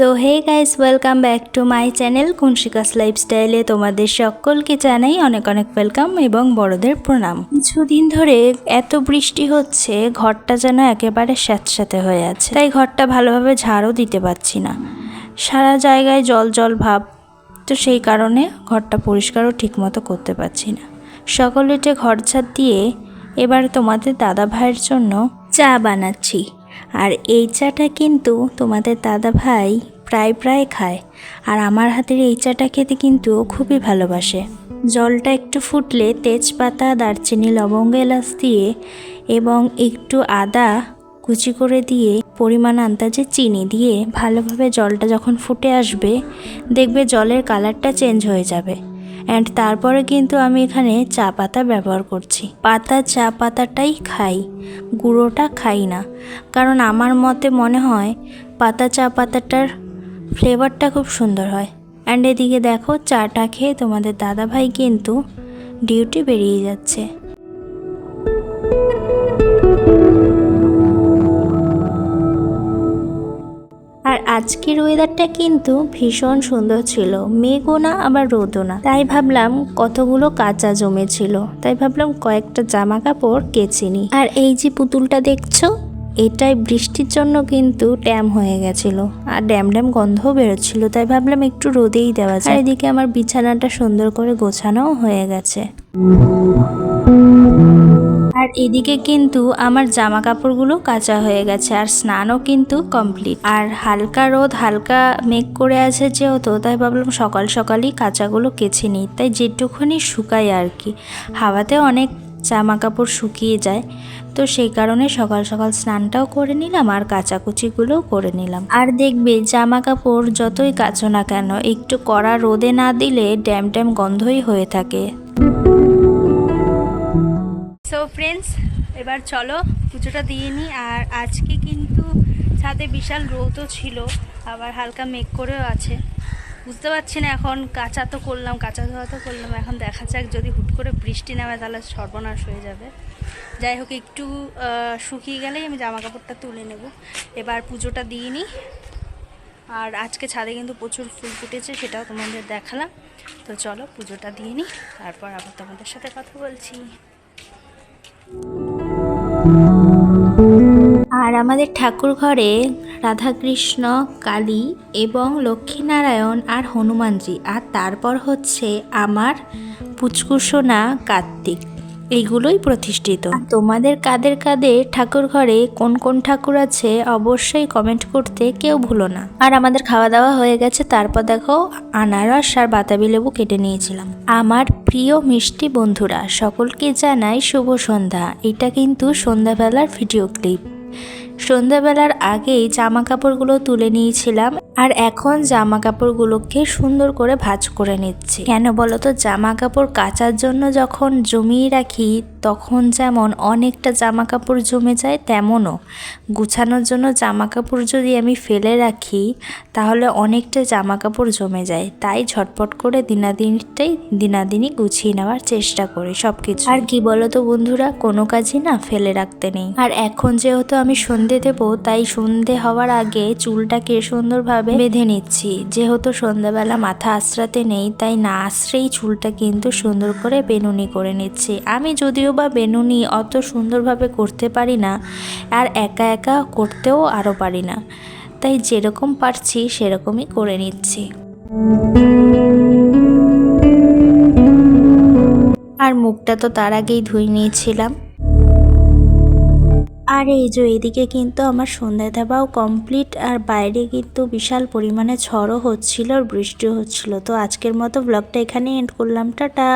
So hey guys welcome back to my channel কুনশিকাস লাইফস্টাইলে তোমাদের সকলকে জানাই অনেক অনেক ওয়েলকাম এবং বড়দের প্রণাম। কিছুদিন ধরে এত বৃষ্টি হচ্ছে, ঘরটা যেন একেবারে স্যাঁতস্যাঁতে হয়ে আছে। তাই ঘরটা ভালোভাবে ঝাড়ও দিতে পারছি না। সারা জায়গায় জল জল ভাব, তো সেই কারণে ঘরটা পরিষ্কারও ঠিকমতো করতে পারছি না। সকলে ঘর ছাদ দিয়ে এবার তোমাদের দাদা ভাইয়ের জন্য চা বানাচ্ছি। আর এই চাটা কিন্তু তোমাদের দাদা ভাই প্রায় প্রায় খায়। আর আমার হাতের এই চাটা খেতে কিন্তু খুবই ভালোবাসে। জলটা একটু ফুটলে তেজপাতা, দারচিনি, লবঙ্গ, এলাচ দিয়ে এবং একটু আদা কুচি করে দিয়ে পরিমাণ আন্দাজে চিনি দিয়ে ভালোভাবে জলটা যখন ফুটে আসবে, দেখবে জলের কালারটা চেঞ্জ হয়ে যাবে। অ্যান্ড তারপরে কিন্তু আমি এখানে চা পাতা ব্যবহার করছি। পাতা, চা পাতাটাই খাই। গুঁড়োটা খাই না। কারণ আমার মতে মনে হয় পাতা, চা পাতাটার ফ্লেভারটা খুব সুন্দর হয়। অ্যান্ড এদিকে দেখো, চাটা খেয়ে তোমাদের দাদাভাই কিন্তু ডিউটি বেরিয়ে যাচ্ছে। আজকের ওয়েদারটা কিন্তু ভীষণ সুন্দর ছিল। মেঘও না, আবার রোদও না। তাই ভাবলাম কতগুলো কাঁচা জমেছিল তাই ভাবলাম কয়েকটা জামা কাপড় কেচে আর এই যে পুতুলটা দেখছ, এটাই বৃষ্টির জন্য কিন্তু ড্যাম হয়ে গেছিল। আর ড্যাম ড্যাম গন্ধও বেরোচ্ছিল। তাই ভাবলাম একটু রোদেই দেওয়া যায় এদিকে আমার বিছানাটা সুন্দর করে গোছানোও হয়ে গেছে। আর এদিকে কিন্তু আমার জামা কাপড়গুলো কাঁচা হয়ে গেছে আর স্নানও কিন্তু কমপ্লিট। আর হালকা রোদ, হালকা মেঘ করে আছে যেহেতু, তাই ভাবলাম সকাল সকালই কাঁচাগুলো কেচে নিই। তাই যেটুকুনি শুকাই আর কি। হাওয়াতে অনেক জামা কাপড় শুকিয়ে যায়। তো সেই কারণে সকাল সকাল স্নানটাও করে নিলাম আর কাচাকুচিগুলোও করে নিলাম। আর দেখবে জামা কাপড় যতই কাচো না কেন, একটু কড়া রোদে না দিলে ড্যাম ড্যাম গন্ধই হয়ে থাকে। সো ফ্রেন্ডস এবার চলো, পুজোটা দিয়ে নিই আর আজকে কিন্তু ছাদে বিশাল রোদও ছিল, আবার হালকা মেঘ করেও আছে। বুঝতে পারছি না এখন কাঁচা তো করলাম, কাঁচা ধোয়া তো করলাম, এখন দেখা যাক, যদি হুট করে বৃষ্টি নামে তাহলে সর্বনাশ হয়ে যাবে। যাই হোক, একটু শুকিয়ে গেলেই আমি জামা কাপড়টা তুলে নেব। এবার পুজোটা দিয়ে নিই আর আজকে ছাদে কিন্তু প্রচুর ফুল ফুটেছে, সেটাও তোমাদের দেখালাম। তো চলো, পুজোটা দিয়ে নিই তারপর আবার তোমাদের সাথে কথা বলছি। আর আমাদের ঠাকুর ঘরে রাধাকৃষ্ণ, কালী এবং লক্ষ্মীনারায়ণ আর হনুমানজি। আর তারপর হচ্ছে আমার পুচকুসোনা কার্তিক। এইগুলোই প্রতিষ্ঠিত। তোমাদের কাদের কাদের ঠাকুর ঘরে কোন কোন ঠাকুর আছে অবশ্যই কমেন্ট করতে কেউ ভুলো না। আর আমাদের খাওয়া দাওয়া হয়ে গেছে, তারপর দেখো আনারস আর বাতাবি লেবু কেটে নিয়েছিলাম। আমার প্রিয় মিষ্টি বন্ধুরা, সকলকে জানাই শুভ সন্ধ্যা। এটা কিন্তু সন্ধ্যাবেলার ভিডিও ক্লিপ সন্ধ্যাবেলার আগেই জামা কাপড়গুলো তুলে নিয়েছিলাম আর এখন জামা কাপড়গুলোকে সুন্দর করে ভাঁজ করে নিচ্ছি। কেন বলো তো? জামা কাপড় কাচার জন্য যখন জমিয়ে রাখি তখন যেমন অনেকটা জামা কাপড় জমে যায় তেমনও। গুছানোর জন্য জামা কাপড় যদি আমি ফেলে রাখি তাহলে অনেকটা জামা কাপড় জমে যায়। তাই ঝটপট করে দিনাদিনটাই দিনাদিনই গুছিয়ে নেওয়ার চেষ্টা করি সব কিছু আর কি বলো তো বন্ধুরা কোনো কাজই না ফেলে রাখতে নেই। আর এখন যেহেতু আমি সন্ধে দেবো তাই সন্ধে হওয়ার আগে চুলটাকে সুন্দরভাবে বেঁধে নিচ্ছি। যেহেতু সন্ধ্যাবেলা মাথা আশ্রাতে নেই তাই না আশ্রেই চুলটা কিন্তু সুন্দর করে বেনুনি করে নিচ্ছি। আমি যদিও বা বেনুনি অত সুন্দরভাবে করতে পারি না আর একা একা করতেও আরও পারি না। তাই যেরকম পারছি সেরকমই করে নিচ্ছি। আর মুখটা তো তার আগেই ধুয়ে নিয়েছিলাম। আর এই যে এদিকে কিন্তু আমার সন্ধ্যা দেওয়াও কমপ্লিট আর বাইরে কিন্তু বিশাল পরিমাণে ঝড়ও হচ্ছিল আর বৃষ্টিও হচ্ছিল। তো আজকের মতো ব্লগটা এখানে এন্ড করলাম। টাটা!